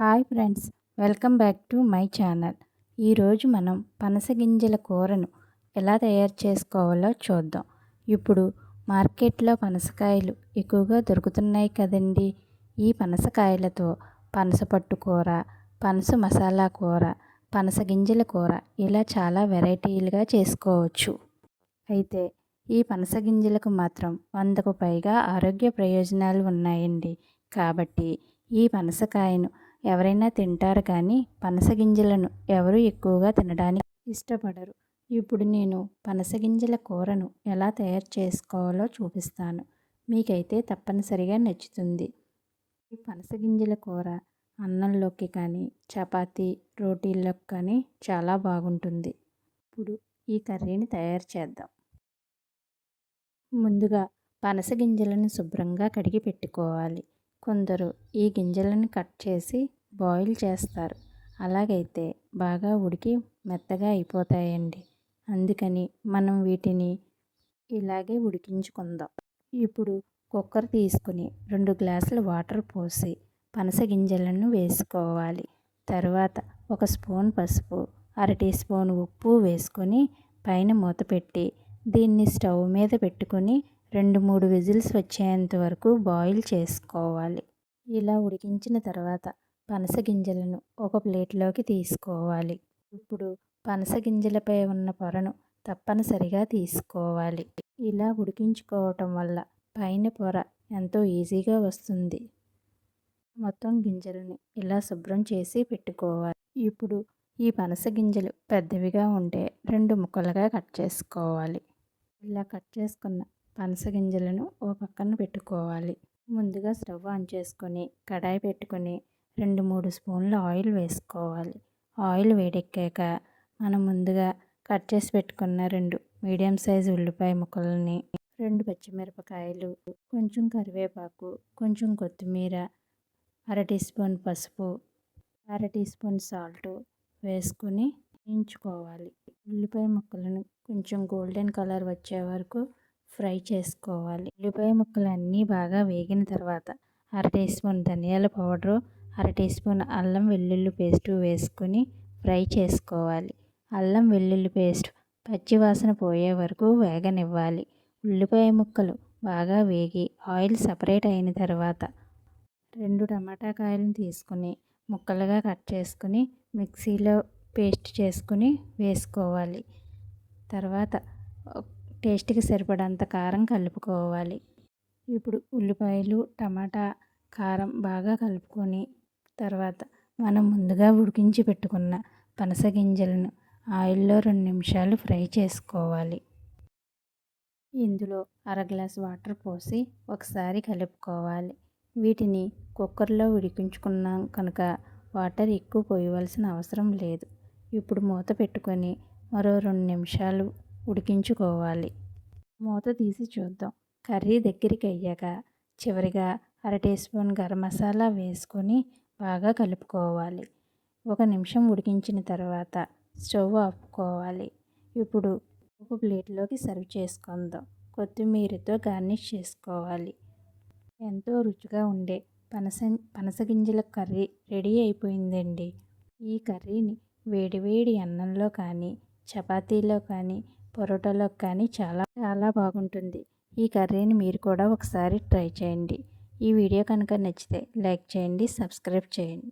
Hi friends welcome back to my channel. ఈరోజు మనం పనస గింజల కూరను ఎలా తయారు చేసుకోవాలో చూద్దాం. ఇప్పుడు మార్కెట్లో పనసకాయలు ఎక్కువగా దొరుకుతున్నాయి కదండి. ఈ పనసకాయలతో పనస పట్టు కూర పనస మసాలా కూర పనస గింజల కూర ఇలా చాలా వెరైటీలుగా చేసుకోవచ్చు. అయితే ఈ పనస గింజలకు మాత్రం వందకు పైగా ఆరోగ్య ప్రయోజనాలు ఉన్నాయండి. కాబట్టి ఈ పనసకాయను ఎవరైనా తింటారు కానీ పనస గింజలను ఎవరు ఎక్కువగా తినడానికి ఇష్టపడరు. ఇప్పుడు నేను పనస గింజల కూరను ఎలా తయారు చేసుకోవాలో చూపిస్తాను. మీకైతే తప్పనిసరిగా నచ్చుతుంది. ఈ పనస గింజల కూర అన్నంలోకి కానీ చపాతీ రోటీల్లోకి కానీ చాలా బాగుంటుంది. ఇప్పుడు ఈ కర్రీని తయారు చేద్దాం. ముందుగా పనస గింజలను శుభ్రంగా కడిగి పెట్టుకోవాలి. కొందరు ఈ గింజలను కట్ చేసి బాయిల్ చేస్తారు. అలాగైతే బాగా ఉడికి మెత్తగా అయిపోతాయండి. అందుకని మనం వీటిని ఇలాగే ఉడికించుకుందాం. ఇప్పుడు కుక్కర్ తీసుకుని రెండు గ్లాసుల వాటర్ పోసి పనస గింజలను వేసుకోవాలి. తర్వాత ఒక స్పూన్ పసుపు అర టీ స్పూన్ ఉప్పు వేసుకొని పైన మూత పెట్టి దీన్ని స్టవ్ మీద పెట్టుకొని రెండు మూడు విజిల్స్ వచ్చేంత వరకు బాయిల్ చేసుకోవాలి. ఇలా ఉడికించిన తర్వాత పనస గింజలను ఒక ప్లేట్లోకి తీసుకోవాలి. ఇప్పుడు పనస గింజలపై ఉన్న పొరను తప్పనిసరిగా తీసుకోవాలి. ఇలా ఉడికించుకోవటం వల్ల పైన పొర ఎంతో ఈజీగా వస్తుంది. మొత్తం గింజలని ఇలా శుభ్రం చేసి పెట్టుకోవాలి. ఇప్పుడు ఈ పనస గింజలు పెద్దవిగా ఉంటే రెండు ముక్కలుగా కట్ చేసుకోవాలి. ఇలా కట్ చేసుకున్న పనస గింజలను ఓ పక్కన పెట్టుకోవాలి. ముందుగా స్టవ్ ఆన్ చేసుకొని కడాయి పెట్టుకొని రెండు మూడు స్పూన్ల ఆయిల్ వేసుకోవాలి. ఆయిల్ వేడెక్కాక మనం ముందుగా కట్ చేసి పెట్టుకున్న రెండు మీడియం సైజు ఉల్లిపాయ ముక్కలని రెండు పచ్చిమిరపకాయలు కొంచెం కరివేపాకు కొంచెం కొత్తిమీర అర టీ స్పూన్ పసుపు అర టీ స్పూన్ సాల్ట్ వేసుకొని వేయించుకోవాలి. ఉల్లిపాయ ముక్కలను కొంచెం గోల్డెన్ కలర్ వచ్చే వరకు ఫ్రై చేసుకోవాలి. ఉల్లిపాయ ముక్కలు అన్నీ బాగా వేగిన తర్వాత అర టీ స్పూన్ ధనియాల పౌడరు అర టీ స్పూన్ అల్లం వెల్లుల్లి పేస్టు వేసుకొని ఫ్రై చేసుకోవాలి. అల్లం వెల్లుల్లి పేస్ట్ పచ్చివాసన పోయే వరకు వేగనివ్వాలి. ఉల్లిపాయ ముక్కలు బాగా వేగి ఆయిల్ సపరేట్ అయిన తర్వాత రెండు టమాటా కాయలను తీసుకుని ముక్కలుగా కట్ చేసుకుని మిక్సీలో పేస్ట్ చేసుకుని వేసుకోవాలి. తర్వాత టేస్ట్కి సరిపడంత కారం కలుపుకోవాలి. ఇప్పుడు ఉల్లిపాయలు టమాటా కారం బాగా కలుపుకొని తర్వాత మనం ముందుగా ఉడికించి పెట్టుకున్న పనస గింజలను ఆయిల్లో రెండు నిమిషాలు ఫ్రై చేసుకోవాలి. ఇందులో అర గ్లాస్ వాటర్ పోసి ఒకసారి కలుపుకోవాలి. వీటిని కుక్కర్లో ఉడికించుకున్నాం కనుక వాటర్ ఎక్కువ పోయవలసిన అవసరం లేదు. ఇప్పుడు మూత పెట్టుకొని మరో రెండు నిమిషాలు ఉడికించుకోవాలి. మూత తీసి చూద్దాం. కర్రీ దగ్గరికి అయ్యాక చివరిగా అర టీ స్పూన్ గరం మసాలా వేసుకొని బాగా కలుపుకోవాలి. ఒక నిమిషం ఉడికించిన తర్వాత స్టవ్ ఆపుకోవాలి. ఇప్పుడు ఒక ప్లేట్లోకి సర్వ్ చేసుకుందాం. కొత్తిమీరతో గార్నిష్ చేసుకోవాలి. ఎంతో రుచిగా ఉండే పనస పనస గింజల కర్రీ రెడీ అయిపోయిందండి. ఈ కర్రీని వేడివేడి అన్నంలో కానీ చపాతీలో కానీ పరోటాలో కానీ చాలా చాలా బాగుంటుంది. ఈ కర్రీని మీరు కూడా ఒకసారి ట్రై చేయండి. ఈ వీడియో కనుక నచ్చితే లైక్ చేయండి సబ్స్క్రైబ్ చేయండి.